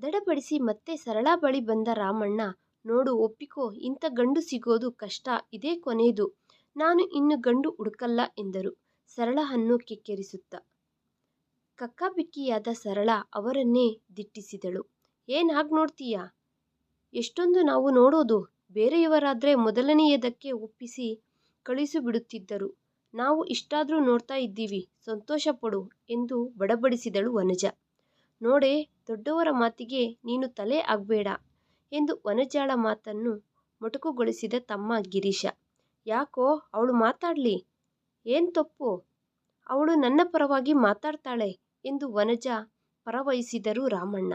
ದಡಬಡಿಸಿ ಮತ್ತೆ ಸರಳ ಬಳಿ ಬಂದ ರಾಮಣ್ಣ, ನೋಡು ಒಪ್ಪಿಕೋ, ಇಂಥ ಗಂಡು ಸಿಗೋದು ಕಷ್ಟ, ಇದೇ ಕೊನೇದು ನಾನು ಇನ್ನು ಗಂಡು ಹುಡುಕಲ್ಲ ಎಂದರು. ಸರಳ ಹಣ್ಣು ಕಿಕ್ಕಿರಿಸುತ್ತ. ಕಕ್ಕಾಬಿಕ್ಕಿಯಾದ ಸರಳ ಅವರನ್ನೇ ದಿಟ್ಟಿಸಿದಳು. ಏನ್ ಹಾಗೆ ನೋಡ್ತೀಯಾ? ಎಷ್ಟೊಂದು ನಾವು ನೋಡೋದು ಬೇರೆಯವರಾದರೆ ಮೊದಲನೆಯದಕ್ಕೆ ಒಪ್ಪಿಸಿ ಕಳುಹಿಸಿಬಿಡುತ್ತಿದ್ದರು ನಾವು ಇಷ್ಟಾದರೂ ನೋಡ್ತಾ ಇದ್ದೀವಿ, ಸಂತೋಷ ಪಡು ಎಂದು ಬಡಬಡಿಸಿದಳು ವನಜ. ನೋಡೆ, ದೊಡ್ಡವರ ಮಾತಿಗೆ ನೀನು ತಲೆ ಆಗಬೇಡ ಎಂದು ವನಜಾಳ ಮಾತನ್ನು ಮೊಟಕುಗೊಳಿಸಿದ ತಮ್ಮ ಗಿರೀಶ. ಯಾಕೋ ಅವಳು ಮಾತಾಡ್ಲಿ ಏನು ತಪ್ಪು ಅವಳು ನನ್ನ ಪರವಾಗಿ ಮಾತಾಡ್ತಾಳೆ ಎಂದು ವನಜಾ ಪರವಹಿಸಿದರು ರಾಮಣ್ಣ.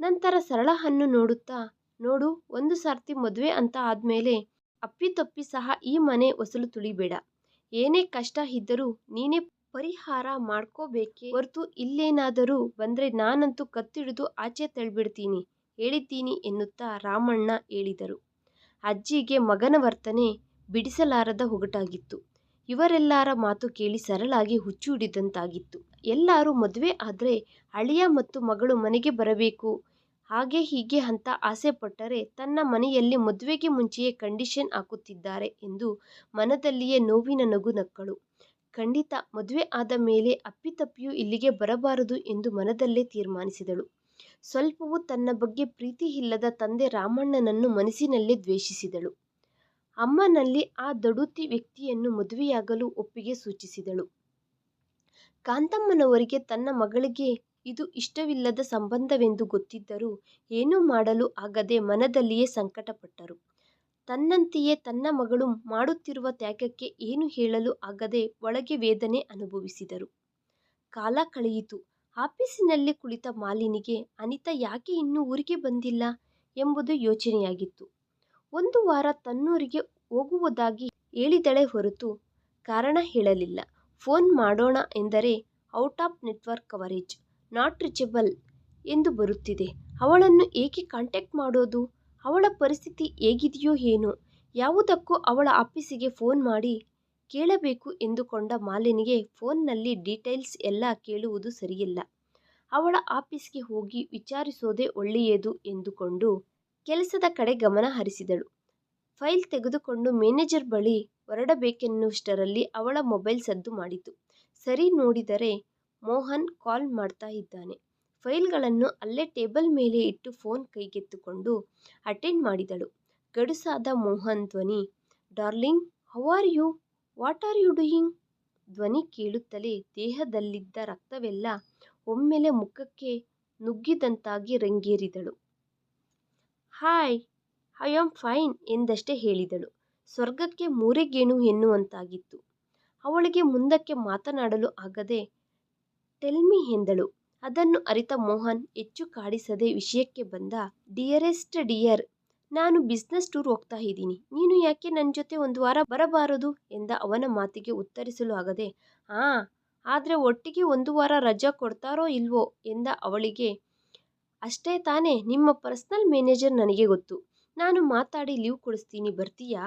ನಂತರ ಸರಳ ಹಣ್ಣು ನೋಡುತ್ತಾ, ನೋಡು, ಒಂದು ಸಾರ್ತಿ ಮದುವೆ ಅಂತ ಆದಮೇಲೆ ಅಪ್ಪಿತಪ್ಪಿ ಸಹ ಈ ಮನೆ ಹೊಸಲು ತುಳಿಬೇಡ. ಏನೇ ಕಷ್ಟ ಇದ್ದರೂ ನೀನೇ ಪರಿಹಾರ ಮಾಡ್ಕೋಬೇಕೇ ಹೊರತು ಇಲ್ಲೇನಾದರೂ ಬಂದ್ರೆ ನಾನಂತೂ ಕತ್ತಿಡಿದು ಆಚೆ ತಳ್ಬಿಡ್ತೀನಿ ಹೇಳಿದ್ದೀನಿ ಎನ್ನುತ್ತಾ ರಾಮಣ್ಣ ಹೇಳಿದರು. ಅಜ್ಜಿಗೆ ಮಗನ ವರ್ತನೆ ಬಿಡಿಸಲಾರದ ಒಗಟಾಗಿತ್ತು. ಇವರೆಲ್ಲರ ಮಾತು ಕೇಳಿ ಸರಳಾಗಿ ಹುಚ್ಚು ಹಿಡಿದಂತಾಗಿತ್ತು. ಎಲ್ಲರೂ ಮದುವೆ ಆದ್ರೆ ಅಳಿಯ ಮತ್ತು ಮಗಳು ಮನೆಗೆ ಬರಬೇಕು ಹಾಗೆ ಹೀಗೆ ಅಂತ ಆಸೆಪಟ್ಟರೆ ತನ್ನ ಮನೆಯಲ್ಲಿ ಮದುವೆಗೆ ಮುಂಚೆಯೇ ಕಂಡೀಷನ್ ಹಾಕುತ್ತಿದ್ದಾರೆ ಎಂದು ಮನದಲ್ಲಿಯೇ ನೋವಿನ ನಗು ನಕ್ಕಳು. ಖಂಡಿತ ಮದುವೆ ಆದ ಮೇಲೆ ಅಪ್ಪಿತಪ್ಪಿಯೂ ಇಲ್ಲಿಗೆ ಬರಬಾರದು ಎಂದು ಮನದಲ್ಲೇ ತೀರ್ಮಾನಿಸಿದಳು. ಸ್ವಲ್ಪವೂ ತನ್ನ ಬಗ್ಗೆ ಪ್ರೀತಿ ಇಲ್ಲದ ತಂದೆ ರಾಮಣ್ಣನನ್ನು ಮನಸ್ಸಿನಲ್ಲೇ ದ್ವೇಷಿಸಿದಳು. ಅಮ್ಮನಲ್ಲಿ ಆ ದಡುತಿ ವ್ಯಕ್ತಿಯನ್ನು ಮದುವೆಯಾಗಲು ಒಪ್ಪಿಗೆ ಸೂಚಿಸಿದಳು. ಕಾಂತಮ್ಮನವರಿಗೆ ತನ್ನ ಮಗಳಿಗೆ ಇದು ಇಷ್ಟವಿಲ್ಲದ ಸಂಬಂಧವೆಂದು ಗೊತ್ತಿದ್ದರೂ ಏನೂ ಮಾಡಲು ಆಗದೆ ಮನದಲ್ಲಿಯೇ ಸಂಕಟಪಟ್ಟರು. ತನ್ನಂತೆಯೇ ತನ್ನ ಮಗಳು ಮಾಡುತ್ತಿರುವ ತ್ಯಾಗಕ್ಕೆ ಏನು ಹೇಳಲು ಆಗದೆ ಒಳಗೆ ವೇದನೆ ಅನುಭವಿಸಿದರು. ಕಾಲ ಕಳೆಯಿತು. ಆಫೀಸಿನಲ್ಲಿ ಕುಳಿತ ಮಾಲಿನಿಗೆ, ಅನಿತಾ, ಯಾಕೆ ಇನ್ನೂ ಊರಿಗೆ ಬಂದಿಲ್ಲ ಎಂಬುದು ಯೋಚನೆಯಾಗಿತ್ತು. ಒಂದು ವಾರ ತನ್ನೂರಿಗೆ ಹೋಗುವುದಾಗಿ ಹೇಳಿದಳೆ ಹೊರತು ಕಾರಣ ಹೇಳಲಿಲ್ಲ. ಫೋನ್ ಮಾಡೋಣ ಎಂದರೆ out of network coverage, not reachable ಎಂದು ಬರುತ್ತಿದೆ. ಅವಳನ್ನು ಏಕೆ ಕಾಂಟ್ಯಾಕ್ಟ್ ಮಾಡೋದು ಅವಳ ಪರಿಸ್ಥಿತಿ ಹೇಗಿದೆಯೋ ಏನೋ ಯಾವುದಕ್ಕೂ ಅವಳ ಆಫೀಸಿಗೆ ಫೋನ್ ಮಾಡಿ ಕೇಳಬೇಕು ಎಂದುಕೊಂಡ ಮಾಲಿನಿಗೆ ಫೋನ್ನಲ್ಲಿ ಡೀಟೇಲ್ಸ್ ಎಲ್ಲ ಕೇಳುವುದು ಸರಿಯಲ್ಲ. ಅವಳ ಆಫೀಸಿಗೆ ಹೋಗಿ ವಿಚಾರಿಸೋದೇ ಒಳ್ಳೆಯದು ಎಂದುಕೊಂಡು ಕೆಲಸದ ಕಡೆ ಗಮನ ಹರಿಸಿದಳು. ಫೈಲ್ ತೆಗೆದುಕೊಂಡು ಮ್ಯಾನೇಜರ್ ಬಳಿ ಹೊರಡಬೇಕೆನ್ನುವಷ್ಟರಲ್ಲಿ ಅವಳ ಮೊಬೈಲ್ ಸದ್ದು ಮಾಡಿತು. ಸರಿ ನೋಡಿದರೆ ಮೋಹನ್ ಕಾಲ್ ಮಾಡ್ತಾ ಇದ್ದಾನೆ. ಫೈಲ್ಗಳನ್ನು ಅಲ್ಲೇ ಟೇಬಲ್ ಮೇಲೆ ಇಟ್ಟು ಫೋನ್ ಕೈಗೆತ್ತುಕೊಂಡು ಅಟೆಂಡ್ ಮಾಡಿದಳು. ಗಡುಸಾದ ಮೋಹನ್ ಧ್ವನಿ, darling, how are you what are you doing ಧ್ವನಿ ಕೇಳುತ್ತಲೇ ದೇಹದಲ್ಲಿದ್ದ ರಕ್ತವೆಲ್ಲ ಒಮ್ಮೆಲೆ ಮುಖಕ್ಕೆ ನುಗ್ಗಿದಂತಾಗಿ ರಂಗೇರಿದಳು. ಹಾಯ್ ಐ ಆಮ್ ಫೈನ್ ಎಂದಷ್ಟೇ ಹೇಳಿದಳು. ಸ್ವರ್ಗಕ್ಕೆ ಮೂರೇ ಗೇಣು ಎನ್ನುವಂತಾಗಿತ್ತು. ಅವಳಿಗೆ ಮುಂದಕ್ಕೆ ಮಾತನಾಡಲು ಆಗದೆ ಟೆಲ್ ಮಿ ಎಂದಳು. ಅದನ್ನು ಅರಿತ ಮೋಹನ್ ಹೆಚ್ಚು ಕಾಡಿಸದೆ ವಿಷಯಕ್ಕೆ ಬಂದ ಡಿಯರೆಸ್ಟ್ ಡಿಯರ್ ನಾನು ಬಿಸ್ನೆಸ್ ಟೂರ್ ಹೋಗ್ತಾ ಇದ್ದೀನಿ. ನೀನು ಯಾಕೆ ನನ್ನ ಜೊತೆ ಒಂದು ವಾರ ಬರಬಾರದು ಎಂದ ಅವನ ಮಾತಿಗೆ ಉತ್ತರಿಸಲು ಆಗದೆ, ಆ, ಆದರೆ ಒಟ್ಟಿಗೆ ಒಂದು ವಾರ ರಜಾ ಕೊಡ್ತಾರೋ ಇಲ್ವೋ ಎಂದ ಅವಳಿಗೆ ಅಷ್ಟೇ ತಾನೇ, ನಿಮ್ಮ ಪರ್ಸನಲ್ ಮ್ಯಾನೇಜರ್ ನನಗೆ ಗೊತ್ತು. ನಾನು ಮಾತಾಡಿ ಲೀವ್ ಕೊಡಿಸ್ತೀನಿ, ಬರ್ತೀಯಾ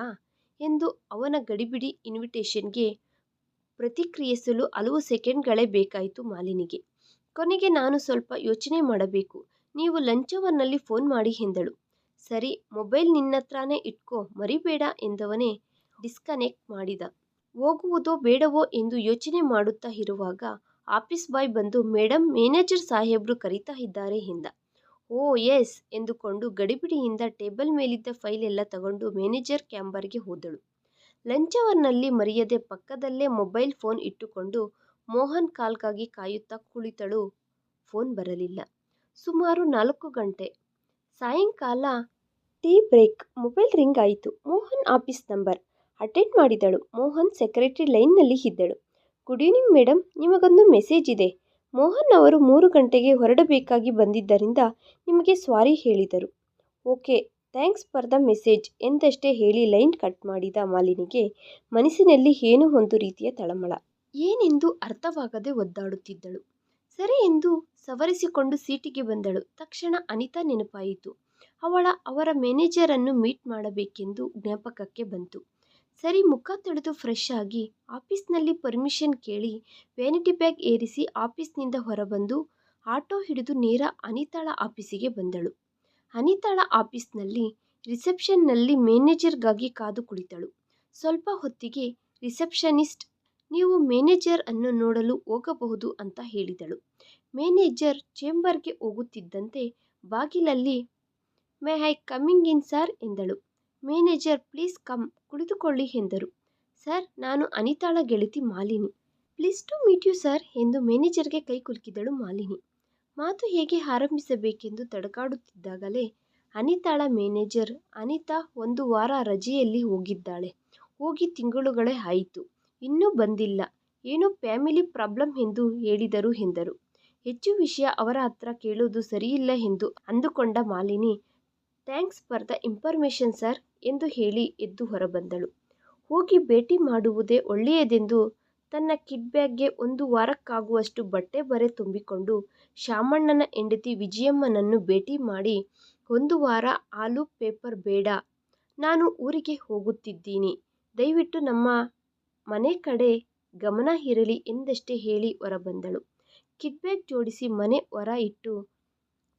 ಎಂದು ಅವನ ಗಡಿಬಿಡಿ ಇನ್ವಿಟೇಷನ್ಗೆ ಪ್ರತಿಕ್ರಿಯಿಸಲು ಹಲವು ಸೆಕೆಂಡ್ಗಳೇ ಬೇಕಾಯಿತು ಮಾಲಿನಿಗೆ. ಕೊನೆಗೆ ನಾನು ಸ್ವಲ್ಪ ಯೋಚನೆ ಮಾಡಬೇಕು. ನೀವು ಲಂಚ್ ಅವರ್ನಲ್ಲಿ ಫೋನ್ ಮಾಡಿ ಎಂದಳು. ಸರಿ, ಮೊಬೈಲ್ ನಿನ್ನತ್ರಾನೇ ಇಟ್ಕೋ, ಮರಿಬೇಡ ಎಂದವನೇ ಡಿಸ್ಕನೆಕ್ಟ್ ಮಾಡಿದ. ಹೋಗುವುದೋ ಬೇಡವೋ ಎಂದು ಯೋಚನೆ ಮಾಡುತ್ತಾ ಇರುವಾಗ, ಆಫೀಸ್ ಬಾಯ್ ಬಂದು ಮೇಡಮ್ ಮ್ಯಾನೇಜರ್ ಸಾಹೇಬ್ರು ಕರೀತಾ ಇದ್ದಾರೆ, ಎಂದ. ಓ, ಎಸ್ ಎಂದುಕೊಂಡು ಗಡಿಬಿಡಿಯಿಂದ ಟೇಬಲ್ ಮೇಲಿದ್ದ ಫೈಲ್ ಎಲ್ಲ ತಗೊಂಡು ಮ್ಯಾನೇಜರ್ ಕ್ಯಾಂಬರ್ಗೆ ಹೋದಳು. ಲಂಚ್ ಅವರ್ನಲ್ಲಿ ಮರೆಯದೆ ಪಕ್ಕದಲ್ಲೇ ಮೊಬೈಲ್ ಫೋನ್ ಇಟ್ಟುಕೊಂಡು ಮೋಹನ್ ಕಾಲ್ಗಾಗಿ ಕಾಯುತ್ತಾ ಕುಳಿತಳು ಫೋನ್ ಬರಲಿಲ್ಲ. ಸುಮಾರು ನಾಲ್ಕು ಗಂಟೆ. ಸಾಯಂಕಾಲ ಟೀ ಬ್ರೇಕ್. ಮೊಬೈಲ್ ರಿಂಗ್ ಆಯಿತು. Mohan office number. ಅಟೆಂಡ್ ಮಾಡಿದಳು. ಮೋಹನ್ ಸೆಕ್ರೆಟರಿ ಲೈನ್ನಲ್ಲಿ ಇದ್ದಳು. ಗುಡ್ ಈವ್ನಿಂಗ್ ಮೇಡಮ್ ನಿಮಗೊಂದು ಮೆಸೇಜ್ ಇದೆ. ಮೋಹನ್ ಅವರು ಮೂರು ಗಂಟೆಗೆ ಹೊರಡಬೇಕಾಗಿ ಬಂದಿದ್ದರಿಂದ ನಿಮಗೆ ಸ್ವಾರಿ ಹೇಳಿದರು. Okay, thanks for the message ಎಂದಷ್ಟೇ ಹೇಳಿ ಲೈನ್ ಕಟ್ ಮಾಡಿದ ಮಾಲಿನಿಗೆ ಮನಸ್ಸಿನಲ್ಲಿ ಏನೋ ಒಂದು ರೀತಿಯ ತಳಮಳ. ಏನೆಂದು ಅರ್ಥವಾಗದೆ ಒದ್ದಾಡುತ್ತಿದ್ದಳು. ಸರಿ ಎಂದು ಸವರಿಸಿಕೊಂಡು ಸೀಟಿಗೆ ಬಂದಳು. ತಕ್ಷಣ ಅನಿತಾ ನೆನಪಾಯಿತು. ಅವಳ, ಅವರ ಮ್ಯಾನೇಜರನ್ನು ಮೀಟ್ ಮಾಡಬೇಕೆಂದು ಜ್ಞಾಪಕಕ್ಕೆ ಬಂತು. ಸರಿ ಮುಖ ತೊಳೆದು ಫ್ರೆಶ್ ಆಗಿ ಆಫೀಸ್ನಲ್ಲಿ ಪರ್ಮಿಷನ್ ಕೇಳಿ ವ್ಯಾನಿಟಿ ಬ್ಯಾಗ್ ಏರಿಸಿ ಆಫೀಸ್ನಿಂದ ಹೊರಬಂದು ಆಟೋ ಹಿಡಿದು ನೇರ ಅನಿತಾಳ ಆಫೀಸಿಗೆ ಬಂದಳು. ಅನಿತಾಳ ಆಫೀಸ್ನಲ್ಲಿ ರಿಸೆಪ್ಷನ್ನಲ್ಲಿ ಮ್ಯಾನೇಜರ್ಗಾಗಿ ಮ್ಯಾನೇಜರ್ಗಾಗಿ ಕಾದು ಕುಳಿತಳು. ಸ್ವಲ್ಪ ಹೊತ್ತಿಗೆ ರಿಸೆಪ್ಷನಿಸ್ಟ್ ನೀವು ಮ್ಯಾನೇಜರ್ ಅನ್ನು ನೋಡಲು ಹೋಗಬಹುದು ಅಂತ ಹೇಳಿದಳು. ಮ್ಯಾನೇಜರ್ ಚೇಂಬರ್ಗೆ ಹೋಗುತ್ತಿದ್ದಂತೆ ಬಾಗಿಲಲ್ಲಿ may I coming in sir ಎಂದಳು. ಮ್ಯಾನೇಜರ್ ಪ್ಲೀಸ್ ಕಮ್, ಕುಳಿತುಕೊಳ್ಳಿ ಎಂದರು. ಸರ್, ನಾನು ಅನಿತಾಳ ಗೆಳತಿ Malini. Please to meet you sir ಎಂದು ಮ್ಯಾನೇಜರ್ಗೆ ಕೈ ಕುಲುಕಿದಳು ಮಾಲಿನಿ. ಮಾತು ಹೇಗೆ ಆರಂಭಿಸಬೇಕೆಂದು ತಡಕಾಡುತ್ತಿದ್ದಾಗಲೇ ಅನಿತಾಳ ಮ್ಯಾನೇಜರ್ ಅನಿತಾ ಒಂದು ವಾರ ರಜೆಯಲ್ಲಿ ಹೋಗಿದ್ದಾಳೆ. ಹೋಗಿ ತಿಂಗಳುಗಳೇ ಆಯಿತು. ಇನ್ನೂ ಬಂದಿಲ್ಲ. ಏನೋ ಫ್ಯಾಮಿಲಿ ಪ್ರಾಬ್ಲಮ್ ಎಂದು ಹೇಳಿದರು ಎಂದರು. ಹೆಚ್ಚು ವಿಷಯ ಅವರ ಹತ್ರ ಕೇಳುವುದು ಸರಿಯಿಲ್ಲ ಎಂದು ಅಂದುಕೊಂಡ Malini, thanks for the information sir ಎಂದು ಹೇಳಿ ಎದ್ದು ಹೊರಬಂದಳು. ಹೋಗಿ ಭೇಟಿ ಮಾಡುವುದೇ ಒಳ್ಳೆಯದೆಂದು ತನ್ನ ಕಿಟ್ ಬ್ಯಾಗ್ಗೆ ಒಂದು ವಾರಕ್ಕಾಗುವಷ್ಟು ಬಟ್ಟೆ ಬರೆ ತುಂಬಿಕೊಂಡು ಶಾಮಣ್ಣನ ಹೆಂಡತಿ ವಿಜಯಮ್ಮನನ್ನು ಭೇಟಿ ಮಾಡಿ, ಒಂದು ವಾರ ಹಾಲು ಪೇಪರ್ ಬೇಡ, ನಾನು ಊರಿಗೆ ಹೋಗುತ್ತಿದ್ದೀನಿ ದಯವಿಟ್ಟು ನಮ್ಮ ಮನೆ ಕಡೆ ಗಮನ ಇರಲಿ ಎಂದಷ್ಟೇ ಹೇಳಿ ಹೊರಬಂದಳು. ಕಿಟ್ ಬ್ಯಾಗ್ ಜೋಡಿಸಿ ಮನೆ ಹೊರ ಇಟ್ಟು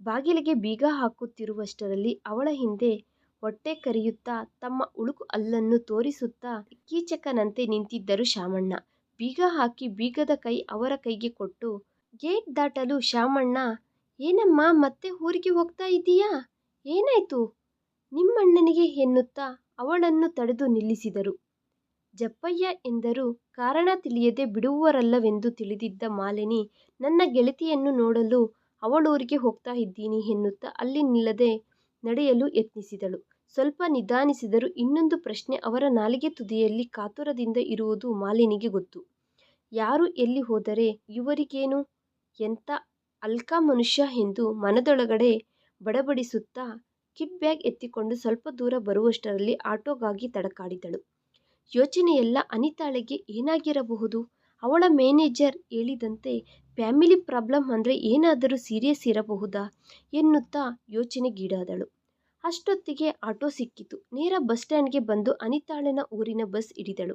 ಬಾಗಿಲಿಗೆ ಬೀಗ ಹಾಕುತ್ತಿರುವಷ್ಟರಲ್ಲಿ ಅವಳ ಹಿಂದೆ ಹೊಟ್ಟೆ ಕರೆಯುತ್ತಾ ತಮ್ಮ ಉಳುಕು ಅಲ್ಲನ್ನು ತೋರಿಸುತ್ತಾ ಕೀಚಕನಂತೆ ನಿಂತಿದ್ದರು ಶಾಮಣ್ಣ. ಬೀಗ ಹಾಕಿ ಬೀಗದ ಕೈ ಅವರ ಕೈಗೆ ಕೊಟ್ಟು, ಗೇಟ್ ದಾಟಲು ಶಾಮಣ್ಣ ಏನಮ್ಮ ಮತ್ತೆ ಊರಿಗೆ ಹೋಗ್ತಾ ಇದ್ದೀಯಾ ಏನಾಯ್ತು ನಿಮ್ಮಣ್ಣನಿಗೆ ಎನ್ನುತ್ತಾ ಅವಳನ್ನು ತಡೆದು ನಿಲ್ಲಿಸಿದರು. ಜಪ್ಪಯ್ಯ ಎಂದರು, ಕಾರಣ ತಿಳಿಯದೆ ಬಿಡುವರಲ್ಲವೆಂದು ತಿಳಿದಿದ್ದ ಮಾಲಿನಿ, ನನ್ನ ಗೆಳತಿಯನ್ನು ನೋಡಲು ಅವಳೂರಿಗೆ ಹೋಗ್ತಾ ಇದ್ದೀನಿ ಎನ್ನುತ್ತಾ ಅಲ್ಲಿ ನಿಲ್ಲದೆ ನಡೆಯಲು ಯತ್ನಿಸಿದಳು. ಸ್ವಲ್ಪ ನಿಧಾನಿಸಿದರೂ ಇನ್ನೊಂದು ಪ್ರಶ್ನೆ ಅವರ ನಾಲಿಗೆ ತುದಿಯಲ್ಲಿ ಕಾತುರದಿಂದ ಇರುವುದು ಮಾಲಿನಿಗೆ ಗೊತ್ತು. ಯಾರು ಎಲ್ಲಿ ಹೋದರೆ ಇವರಿಗೇನು ಎಂಥ ಅಲ್ಕ ಮನುಷ್ಯ ಎಂದು ಮನದೊಳಗಡೆ ಬಡಬಡಿಸುತ್ತಾ ಕಿಪ್ ಬ್ಯಾಗ್ ಎತ್ತಿಕೊಂಡು ಸ್ವಲ್ಪ ದೂರ ಬರುವಷ್ಟರಲ್ಲಿ ಆಟೋಗಾಗಿ ತಡಕಾಡಿದಳು. ಯೋಚನೆಯೆಲ್ಲ ಅನಿತಾಳಿಗೆ ಏನಾಗಿರಬಹುದು ಅವಳ ಮ್ಯಾನೇಜರ್ ಹೇಳಿದಂತೆ ಫ್ಯಾಮಿಲಿ ಪ್ರಾಬ್ಲಮ್ ಅಂದ್ರೆ ಏನಾದರೂ ಸೀರಿಯಸ್ ಇರಬಹುದಾ ಎನ್ನುತ್ತಾ ಯೋಚನೆಗೀಡಾದಳು. ಅಷ್ಟೊತ್ತಿಗೆ ಆಟೋ ಸಿಕ್ಕಿತು. ನೇರ ಬಸ್ ಸ್ಟ್ಯಾಂಡ್ಗೆ ಬಂದು ಅನಿತಾಳನ ಊರಿನ ಬಸ್ ಹಿಡಿದಳು.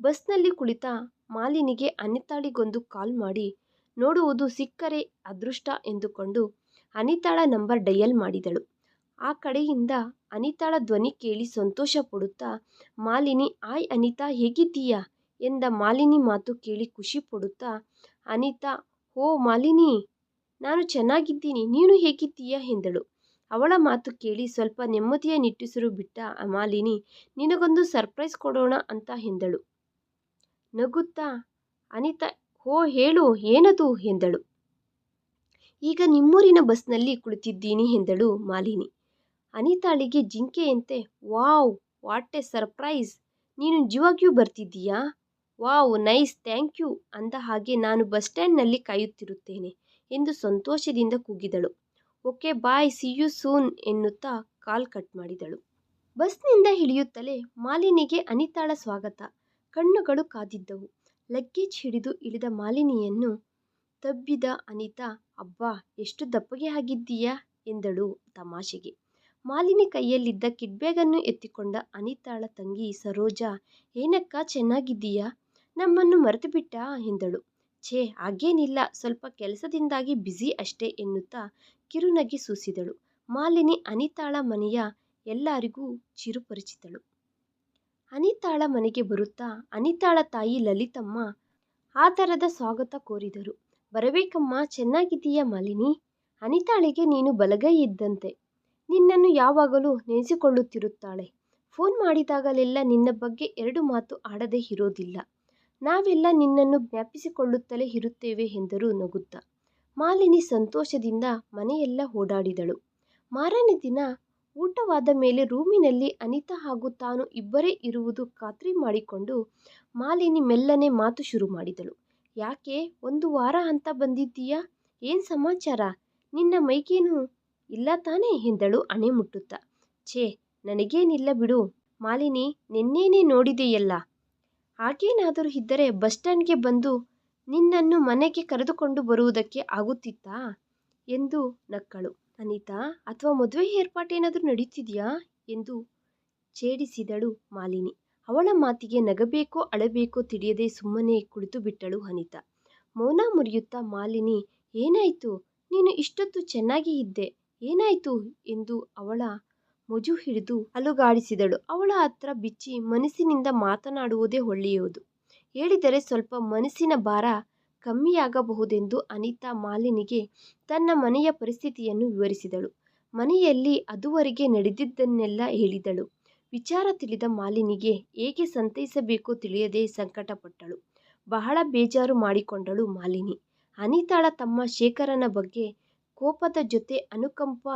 ಬಸ್ನಲ್ಲಿ ಕುಳಿತ ಮಾಲಿನಿಗೆ ಅನಿತಾಳಿಗೊಂದು ಕಾಲ್ ಮಾಡಿ, ನೋಡುವುದು ಸಿಕ್ಕರೆ ಅದೃಷ್ಟ ಎಂದುಕೊಂಡು ಅನಿತಾಳ ನಂಬರ್ ಡಯಲ್ ಮಾಡಿದಳು. ಆ ಕಡೆಯಿಂದ ಅನಿತಾಳ ಧ್ವನಿ ಕೇಳಿ ಸಂತೋಷ ಪಡುತ್ತಾ, ಮಾಲಿನಿ, ಆಯ್ ಅನಿತಾ, ಹೇಗಿದ್ದೀಯಾ ಎಂದ ಮಾಲಿನಿ ಮಾತು ಕೇಳಿ ಖುಷಿ ಪಡುತ್ತಾ, ಅನಿತಾ ಓ ಮಾಲಿನಿ, ನಾನು ಚೆನ್ನಾಗಿದ್ದೀನಿ, ನೀನು ಹೇಗಿದ್ದೀಯಾ ಎಂದಳು. ಅವಳ ಮಾತು ಕೇಳಿ ಸ್ವಲ್ಪ ನೆಮ್ಮದಿಯ ನಿಟ್ಟುಸಿರು ಬಿಟ್ಟ ಅಮಾಲಿನಿ, ನಿನಗೊಂದು ಸರ್ಪ್ರೈಸ್ ಕೊಡೋಣ ಅಂತ ಎಂದಳು. ನಗುತ್ತಾ, ಅನಿತಾ ಓ ಹೇಳು, ಏನದು ಎಂದಳು. ಈಗ ನಿಮ್ಮೂರಿನ ಬಸ್ನಲ್ಲಿ ಕುಳಿತಿದ್ದೀನಿ ಎಂದಳು ಮಾಲಿನಿ. ಅನಿತಾಳಿಗೆ ಜಿಂಕೆಯಂತೆ, ವಾವ್, ವಾಟ್ ಎ ಸರ್ಪ್ರೈಸ್ ನೀನು ನಿಜವಾಗಿಯೂ ಬರ್ತಿದ್ದೀಯಾ ವಾವ್, ನೈಸ್, ಥ್ಯಾಂಕ್ ಯು ಅಂದ ಹಾಗೆ ನಾನು ಬಸ್ ಸ್ಟ್ಯಾಂಡ್ನಲ್ಲಿ ಕಾಯುತ್ತಿರುತ್ತೇನೆ ಎಂದು ಸಂತೋಷದಿಂದ ಕೂಗಿದಳು. Okay, bye, see you soon ಎನ್ನುತ್ತಾ ಕಾಲ್ ಕಟ್ ಮಾಡಿದಳು. ಬಸ್ನಿಂದ ಇಳಿಯುತ್ತಲೇ ಮಾಲಿನಿಗೆ ಅನಿತಾಳ ಸ್ವಾಗತ ಕಣ್ಣುಗಳು ಕಾದಿದ್ದವು. ಲಗ್ಗೇಜ್ ಹಿಡಿದು ಇಳಿದ ಮಾಲಿನಿಯನ್ನು ತಬ್ಬಿದ ಅನಿತಾ, ಅಬ್ಬಾ, ಎಷ್ಟು ದಪ್ಪಗೆ ಆಗಿದ್ದೀಯಾ ಎಂದಳು ತಮಾಷೆಗೆ. ಮಾಲಿನಿ ಕೈಯಲ್ಲಿದ್ದ ಕಿಡ್ಬ್ಯಾಗನ್ನು ಎತ್ತಿಕೊಂಡ ಅನಿತಾಳ ತಂಗಿ, ಸರೋಜಾ, ಏನಕ್ಕ, ಚೆನ್ನಾಗಿದ್ದೀಯಾ ನಮ್ಮನ್ನು ಮರೆತುಬಿಟ್ಟಾ ಎಂದಳು ಛೇ, ಹಾಗೇನಿಲ್ಲ. ಸ್ವಲ್ಪ ಕೆಲಸದಿಂದಾಗಿ ಬ್ಯುಸಿ ಅಷ್ಟೇ ಎನ್ನುತ್ತಾ ಕಿರುನಗೆ ಸೂಸಿದಳು. ಮಾಲಿನಿ ಅನಿತಾಳ ಮನೆಯ ಎಲ್ಲರಿಗೂ ಚಿರಪರಿಚಿತಳು. ಅನಿತಾಳ ಮನೆಗೆ ಬರುತ್ತಾ ಅನಿತಾಳ ತಾಯಿ ಲಲಿತಮ್ಮ ಆದರದ ಸ್ವಾಗತ ಕೋರಿದರು. ಬರಬೇಕಮ್ಮ, ಚೆನ್ನಾಗಿದ್ದೀಯಾ ಮಾಲಿನಿ? ಅನಿತಾಳಿಗೆ ನೀನು ಬಲಗೈ ಇದ್ದಂತೆ. ನಿನ್ನನ್ನು ಯಾವಾಗಲೂ ನೆನೆಸಿಕೊಳ್ಳುತ್ತಿರುತ್ತಾಳೆ. ಫೋನ್ ಮಾಡಿದಾಗಲೆಲ್ಲ ನಿನ್ನ ಬಗ್ಗೆ ಎರಡು ಮಾತು ಆಡದೇ ಇರೋದಿಲ್ಲ. ನಾವೆಲ್ಲ ನಿನ್ನನ್ನು ಜ್ಞಾಪಿಸಿಕೊಳ್ಳುತ್ತಲೇ ಇರುತ್ತೇವೆ ಎಂದರು ನಗುತ್ತಾ. ಮಾಲಿನಿ ಸಂತೋಷದಿಂದ ಮನೆಯೆಲ್ಲ ಓಡಾಡಿದಳು. ಮಾರನೇ ದಿನ ಊಟವಾದ ಮೇಲೆ ರೂಮಿನಲ್ಲಿ ಅನಿತಾ ಹಾಗೂ ತಾನು ಇಬ್ಬರೇ ಇರುವುದು ಖಾತ್ರಿ ಮಾಡಿಕೊಂಡು ಮಾಲಿನಿ ಮೆಲ್ಲನೆ ಮಾತು ಶುರು ಮಾಡಿದಳು. ಯಾಕೆ, ಒಂದು ವಾರ ಅಂತ ಬಂದಿದ್ದೀಯಾ? ಏನು ಸಮಾಚಾರ? ನಿನ್ನ ಮೈಕೇನು ಇಲ್ಲ ತಾನೇ? ಎಂದಳು ಅಣೆ ಮುಟ್ಟುತ್ತಾ ಛೇ, ನನಗೇನಿಲ್ಲ ಬಿಡು. ಮಾಲಿನಿ, ನಿನ್ನೇನೇ ನೋಡಿದೆಯಲ್ಲ? ಹಾಗೇನಾದರೂ ಇದ್ದರೆ ಬಸ್ ಸ್ಟ್ಯಾಂಡ್ಗೆ ಬಂದು ನಿನ್ನನ್ನು ಮನೆಗೆ ಕರೆದುಕೊಂಡು ಬರುವುದಕ್ಕೆ ಆಗುತ್ತಿತ್ತಾ? ಎಂದು ನಕ್ಕಳು. ಅನಿತಾ, ಅಥವಾ ಮದುವೆ ಏರ್ಪಾಟೇನಾದರೂ ನಡೀತಿದೆಯಾ? ಎಂದು ಛೇಡಿಸಿದಳು ಮಾಲಿನಿ. ಅವಳ ಮಾತಿಗೆ ನಗಬೇಕೋ ಅಳಬೇಕೋ ತಿಳಿಯದೆ ಸುಮ್ಮನೆ ಕುಳಿತುಬಿಟ್ಟಳು ಅನಿತಾ. ಮೌನ ಮುರಿಯುತ್ತಾ ಮಾಲಿನಿ, ಏನಾಯಿತು? ನೀನು ಇಷ್ಟೊತ್ತು ಚೆನ್ನಾಗಿ ಇದ್ದೆ, ಏನಾಯಿತು? ಎಂದು ಅವಳ ಮುಜು ಹಿಡಿದು ಅಲುಗಾಡಿಸಿದಳು. ಅವಳ ಹತ್ರ ಬಿಚ್ಚಿ ಮನಸ್ಸಿನಿಂದ ಮಾತನಾಡುವುದೇ ಒಳ್ಳೆಯದು. ಹೇಳಿದರೆ ಸ್ವಲ್ಪ ಮನಸ್ಸಿನ ಭಾರ ಕಮ್ಮಿಯಾಗಬಹುದೆಂದು ಅನಿತಾ ಮಾಲಿನಿಗೆ ತನ್ನ ಮನೆಯ ಪರಿಸ್ಥಿತಿಯನ್ನು ವಿವರಿಸಿದಳು. ಮನೆಯಲ್ಲಿ ಅದುವರೆಗೆ ನಡೆದಿದ್ದನ್ನೆಲ್ಲ ಹೇಳಿದಳು. ವಿಚಾರ ತಿಳಿದ ಮಾಲಿನಿಗೆ ಹೇಗೆ ಸಂತೈಸಬೇಕು ತಿಳಿಯದೆ ಸಂಕಟಪಟ್ಟಳು. ಬಹಳ ಬೇಜಾರು ಮಾಡಿಕೊಂಡಳು ಮಾಲಿನಿ. ಅನಿತಾಳ ತಮ್ಮ ಶೇಖರನ ಬಗ್ಗೆ ಕೋಪದ ಜೊತೆ ಅನುಕಂಪ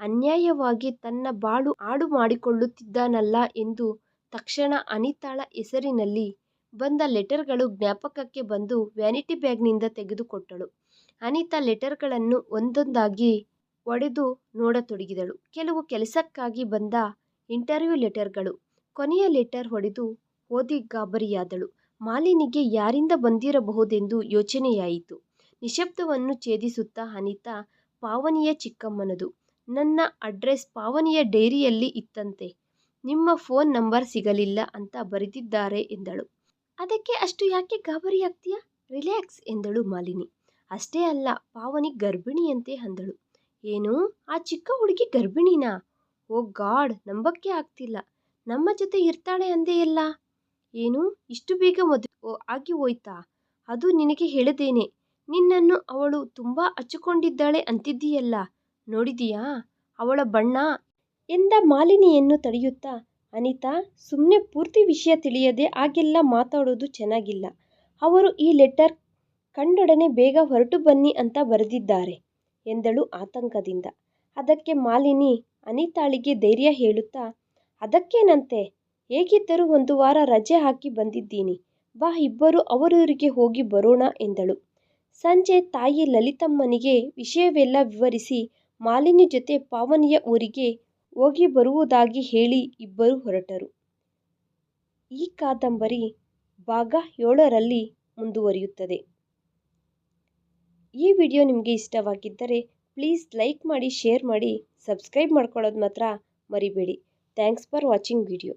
ಅನ್ಯಾಯವಾಗಿ ತನ್ನ ಬಾಳು ಹಾಳು ಮಾಡಿಕೊಳ್ಳುತ್ತಿದ್ದಾನಲ್ಲ ಎಂದು ತಕ್ಷಣ ಅನಿತಾಳ ಹೆಸರಿನಲ್ಲಿ ಬಂದ ಲೆಟರ್ಗಳು ಜ್ಞಾಪಕಕ್ಕೆ ಬಂದು ವ್ಯಾನಿಟಿ ಬ್ಯಾಗ್ನಿಂದ ತೆಗೆದುಕೊಟ್ಟಳು. ಅನಿತಾ ಲೆಟರ್ಗಳನ್ನು ಒಂದೊಂದಾಗಿ ಒಡೆದು ನೋಡತೊಡಗಿದಳು. ಕೆಲವು ಕೆಲಸಕ್ಕಾಗಿ ಬಂದ ಇಂಟರ್ವ್ಯೂ ಲೆಟರ್ಗಳು. ಕೊನೆಯ ಲೆಟರ್ ಹೊಡೆದು ಓದಿ ಗಾಬರಿಯಾದಳು. ಮಾಲಿನಿಗೆ ಯಾರಿಂದ ಬಂದಿರಬಹುದೆಂದು ಯೋಚನೆಯಾಯಿತು. ನಿಶ್ಶಬ್ದವನ್ನು ಛೇದಿಸುತ್ತಾ ಅನಿತಾ ಪಾವನಿಯ ಚಿಕ್ಕಮ್ಮನದು. ನನ್ನ ಅಡ್ರೆಸ್ ಪಾವನಿಯ ಡೈರಿಯಲ್ಲಿ ಇತ್ತಂತೆ. ನಿಮ್ಮ ಫೋನ್ ನಂಬರ್ ಸಿಗಲಿಲ್ಲ ಅಂತ ಬರೆದಿದ್ದಾರೆ ಎಂದಳು. ಅದಕ್ಕೆ ಅಷ್ಟು ಯಾಕೆ ಗಾಬರಿಯಾಗ್ತೀಯಾ ರಿಲ್ಯಾಕ್ಸ್ ಎಂದಳು ಮಾಲಿನಿ. ಅಷ್ಟೇ ಅಲ್ಲ, ಪಾವನಿ ಗರ್ಭಿಣಿಯಂತೆ ಅಂದಳು. ಏನು? ಆ ಚಿಕ್ಕ ಹುಡುಗಿ ಗರ್ಭಿಣಿನಾ? ಓ ಗಾಡ್, ನಂಬಕ್ಕೆ ಆಗ್ತಿಲ್ಲ. ನಮ್ಮ ಜೊತೆ ಇರ್ತಾಳೆ ಅಂದೆಯಲ್ಲ ಏನು? ಇಷ್ಟು ಬೇಗ ಮದುವೆ? ಆಗಿ ಹೋಯ್ತಾ? ಅದು ನಿನಗೆ ಹೇಳದೇನೆ. ನಿನ್ನನ್ನು ಅವಳು ತುಂಬ ಅಚ್ಚುಕೊಂಡಿದ್ದಾಳೆ ಅಂತಿದ್ದೀಯಲ್ಲ. ನೋಡಿದೀಯಾ? ಅವಳ ಬಣ್ಣ ಎಂದ ಮಾಲಿನಿಯನ್ನು ತಡೆಯುತ್ತಾ? ಅನಿತಾ ಸುಮ್ಮನೆ ಪೂರ್ತಿ ವಿಷಯ ತಿಳಿಯದೆ ಹಾಗೆಲ್ಲ ಮಾತಾಡೋದು ಚೆನ್ನಾಗಿಲ್ಲ. ಅವರು ಈ ಲೆಟರ್ ಕಂಡೊಡನೆ ಬೇಗ ಹೊರಟು ಬನ್ನಿ ಅಂತ ಬರೆದಿದ್ದಾರೆ ಎಂದಳು ಆತಂಕದಿಂದ. ಅದಕ್ಕೆ ಮಾಲಿನಿ ಅನಿತಾಳಿಗೆ ಧೈರ್ಯ ಹೇಳುತ್ತಾ, ಅದಕ್ಕೇನಂತೆ? ಹೇಗಿದ್ದರೂ ಒಂದು ವಾರ ರಜೆ ಹಾಕಿ ಬಂದಿದ್ದೀನಿ. ಬಾ, ಇಬ್ಬರು ಅವರೂರಿಗೆ ಹೋಗಿ ಬರೋಣ ಎಂದಳು. ಸಂಜೆ ತಾಯಿ ಲಲಿತಮ್ಮನಿಗೆ ವಿಷಯವೆಲ್ಲ ವಿವರಿಸಿ ಮಾಲಿನಿ ಜೊತೆ ಪಾವನಿಯ ಊರಿಗೆ ಹೋಗಿ ಬರುವುದಾಗಿ ಹೇಳಿ ಇಬ್ಬರು ಹೊರಟರು. ಈ ಕಾದಂಬರಿ ಭಾಗ ಏಳರಲ್ಲಿ ಮುಂದುವರಿಯುತ್ತದೆ. ಈ ವಿಡಿಯೋ ನಿಮಗೆ ಇಷ್ಟವಾಗಿದ್ದರೆ ಪ್ಲೀಸ್ ಲೈಕ್ ಮಾಡಿ, ಶೇರ್ ಮಾಡಿ, ಸಬ್ಸ್ಕ್ರೈಬ್ ಮಾಡ್ಕೊಳ್ಳೋದು ಮಾತ್ರ ಮರಿಬೇಡಿ. Thanks for watching video.